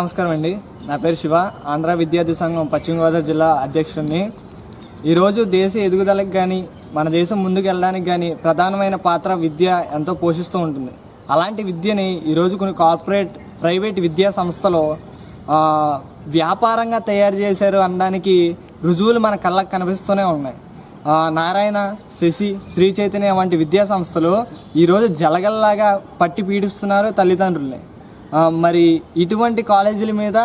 నమస్కారం అండి. నా పేరు శివ. ఆంధ్ర విద్యార్థి సంఘం పశ్చిమ గోదావరి జిల్లా అధ్యక్షుడిని. ఈరోజు దేశ ఎదుగుదలకు కానీ మన దేశం ముందుకు వెళ్ళడానికి కానీ ప్రధానమైన పాత్ర విద్య ఎంతో పోషిస్తూ ఉంటుంది. అలాంటి విద్యని ఈరోజు కొన్ని కార్పొరేట్ ప్రైవేట్ విద్యా సంస్థలో వ్యాపారంగా తయారు చేశారు అనడానికి రుజువులు మన కళ్ళకు కనిపిస్తూనే ఉన్నాయి. నారాయణ శశి శ్రీ చైతన్య వంటి విద్యా సంస్థలు ఈరోజు జలగల్లాగా పట్టి పీడిస్తున్నారు తల్లిదండ్రుల్ని. మరి ఇటువంటి కాలేజీల మీద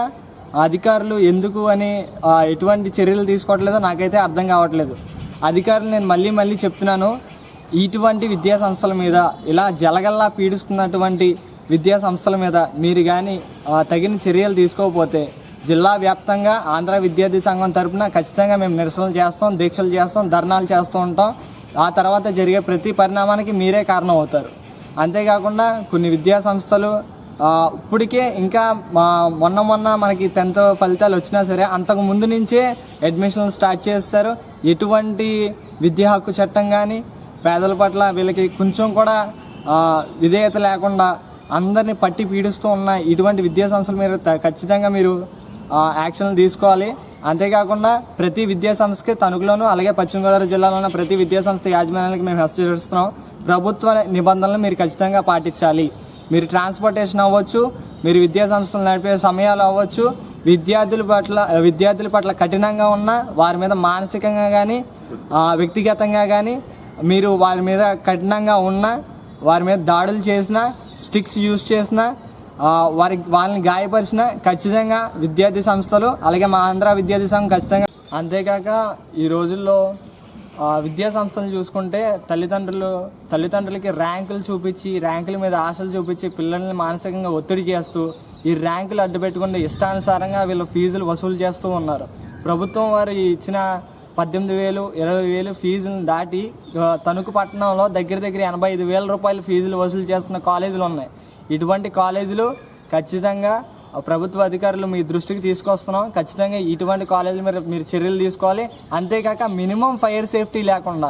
అధికారులు ఎందుకు అని ఎటువంటి చర్యలు తీసుకోవట్లేదో నాకైతే అర్థం కావట్లేదు. అధికారులు నేను మళ్ళీ మళ్ళీ చెప్తున్నాను ఇటువంటి విద్యా సంస్థల మీద ఇలా జలగల్లా పీడిస్తున్నటువంటి విద్యా సంస్థల మీద మీరు కానీ తగిన చర్యలు తీసుకోకపోతే జిల్లా వ్యాప్తంగా ఆంధ్ర విద్యార్థి సంఘం తరపున ఖచ్చితంగా మేము నిరసనలు చేస్తాం దీక్షలు చేస్తాం ధర్నాలు చేస్తూ ఉంటాం. ఆ తర్వాత జరిగే ప్రతి పరిణామానికి మీరే కారణం అవుతారు అంతేకాకుండా కొన్ని విద్యా సంస్థలు ఇప్పటికే ఇంకా మా మొన్న మొన్న మనకి టెన్త్ ఫలితాలు వచ్చినా సరే అంతకు ముందు నుంచే అడ్మిషన్లు స్టార్ట్ చేస్తారు. ఎటువంటి విద్యా హక్కు చట్టం కానీ పేదల పట్ల వీళ్ళకి కొంచెం కూడా విధేయత లేకుండా అందరినీ పట్టి పీడిస్తూ ఉన్న ఇటువంటి విద్యా సంస్థలు మీరు ఖచ్చితంగా మీరు యాక్షన్లు తీసుకోవాలి. అంతేకాకుండా ప్రతి విద్యా సంస్థకి తణుకులోను అలాగే పశ్చిమ గోదావరి జిల్లాలో ఉన్న ప్రతి విద్యా సంస్థ యాజమాన్యానికి మేము హెచ్చరిస్తున్నాం ప్రభుత్వ నిబంధనలు మీరు ఖచ్చితంగా పాటించాలి. మీరు ట్రాన్స్పోర్టేషన్ అవ్వచ్చు మీరు విద్యా సంస్థలు నడిపే సమయాలు అవ్వచ్చు విద్యార్థుల పట్ల విద్యార్థుల పట్ల కఠినంగా ఉన్న వారి మీద మానసికంగా కానీ వ్యక్తిగతంగా కానీ మీరు వారి మీద కఠినంగా ఉన్న వారి మీద దాడులు చేసిన స్టిక్స్ యూజ్ చేసిన వారి వాళ్ళని గాయపరిచిన ఖచ్చితంగా విద్యార్థి సంస్థలు అలాగే మా ఆంధ్ర విద్యార్థి సంఘం ఖచ్చితంగా అంతేకాక ఈ రోజుల్లో విద్యా సంస్థలు చూసుకుంటే తల్లిదండ్రులు తల్లిదండ్రులకి ర్యాంకులు చూపించి ర్యాంకుల మీద ఆశలు చూపించి పిల్లల్ని మానసికంగా ఒత్తిడి చేస్తూ ఈ ర్యాంకులు అడ్డుపెట్టుకుంటే ఇష్టానుసారంగా వీళ్ళు ఫీజులు వసూలు చేస్తూ ఉన్నారు. ప్రభుత్వం వారు ఇచ్చిన పద్దెనిమిది వేలు ఇరవై వేలు ఫీజులను దాటి తణుకు పట్టణంలో దగ్గర దగ్గర ఎనభై ఐదు వేల రూపాయల ఫీజులు వసూలు చేస్తున్న కాలేజీలు ఉన్నాయి. ఇటువంటి కాలేజీలు ఖచ్చితంగా ప్రభుత్వ అధికారులు మీ దృష్టికి తీసుకొస్తున్నాం. ఖచ్చితంగా ఇటువంటి కాలేజీల మీద మీరు చర్యలు తీసుకోవాలి. అంతేకాక మినిమం ఫైర్ సేఫ్టీ లేకుండా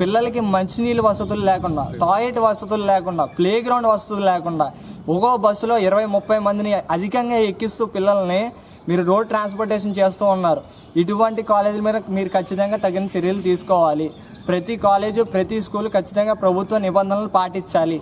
పిల్లలకి మంచినీళ్ళు వసతులు లేకుండా టాయిలెట్ వసతులు లేకుండా ప్లే గ్రౌండ్ వసతులు లేకుండా ఒక్కో బస్సులో ఇరవై ముప్పై మందిని అధికంగా ఎక్కిస్తూ పిల్లల్ని మీరు రోడ్ ట్రాన్స్పోర్టేషన్ చేస్తూ ఉన్నారు. ఇటువంటి కాలేజీల మీద మీరు ఖచ్చితంగా తగిన చర్యలు తీసుకోవాలి. ప్రతి కాలేజు ప్రతి స్కూల్ ఖచ్చితంగా ప్రభుత్వ నిబంధనలు పాటించాలి.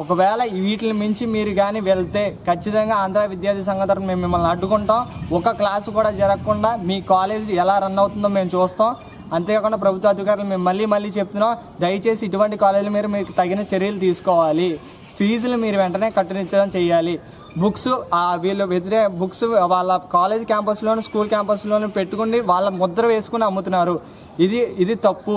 ఒకవేళ వీటిని మించి మీరు కానీ వెళ్తే ఖచ్చితంగా ఆంధ్ర విద్యార్థి సంఘం తరఫున మేము మిమ్మల్ని అడ్డుకుంటాం. ఒక క్లాసు కూడా జరగకుండా మీ కాలేజ్ ఎలా రన్ అవుతుందో మేము చూస్తాం. అంతేకాకుండా ప్రభుత్వ అధికారులు మేము మళ్ళీ మళ్ళీ చెప్తున్నాం. దయచేసి ఇటువంటి కాలేజీల మీద మీకు తగిన చర్యలు తీసుకోవాలి. ఫీజులు మీరు వెంటనే కట్టనిచ్చడం చేయాలి. బుక్స్ వీళ్ళు వ్యతిరేక బుక్స్ వాళ్ళ కాలేజ్ క్యాంపస్లోను స్కూల్ క్యాంపస్లోను పెట్టుకుని వాళ్ళ ముద్ర వేసుకుని అమ్ముతున్నారు. ఇది ఇది తప్పు.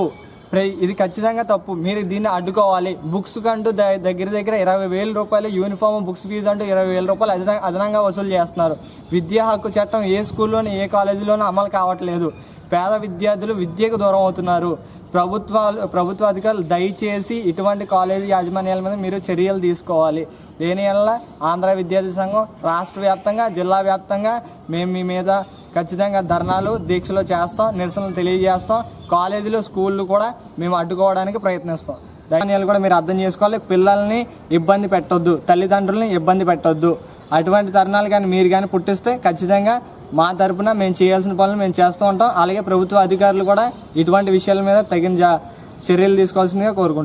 ఇది ఖచ్చితంగా తప్పు. మీరు దీన్ని అడ్డుకోవాలి. బుక్స్ కంటూ ద- దగ్గర దగ్గర ఇరవై వేల రూపాయలు యూనిఫామ్ బుక్స్ ఫీజు అంటూ ఇరవై వేల రూపాయలు అదనంగా అదనంగా వసూలు చేస్తున్నారు. విద్యా హక్కు చట్టం ఏ స్కూల్లోని ఏ కాలేజీలోనూ అమలు కావట్లేదు. పేద విద్యార్థులు విద్యకు దూరం అవుతున్నారు. ప్రభుత్వాలు ప్రభుత్వ అధికారులు దయచేసి ఇటువంటి కాలేజీ యాజమాన్యాల మీద మీరు చర్యలు తీసుకోవాలి. దేనివల్ల ఆంధ్ర విద్యార్థి సంఘం రాష్ట్ర వ్యాప్తంగా జిల్లా వ్యాప్తంగా మేము మీ మీద ఖచ్చితంగా ధర్నాలు దీక్షలు చేస్తాం నిరసనలు తెలియజేస్తాం. కాలేజీలు స్కూళ్ళు కూడా మేము అడ్డుకోవడానికి ప్రయత్నిస్తాం. దానియాలు కూడా మీరు అర్థం చేసుకోవాలి. పిల్లల్ని ఇబ్బంది పెట్టొద్దు. తల్లిదండ్రుల్ని ఇబ్బంది పెట్టొద్దు. అటువంటి తరుణాలు కానీ మీరు కానీ పుట్టిస్తే ఖచ్చితంగా మా తరపున మేము చేయాల్సిన పనులు మేము చేస్తూ ఉంటాం. అలాగే ప్రభుత్వ అధికారులు కూడా ఇటువంటి విషయాల మీద తగిన జా- చర్యలు తీసుకోవాల్సిందిగా కోరుకుంటున్నాం.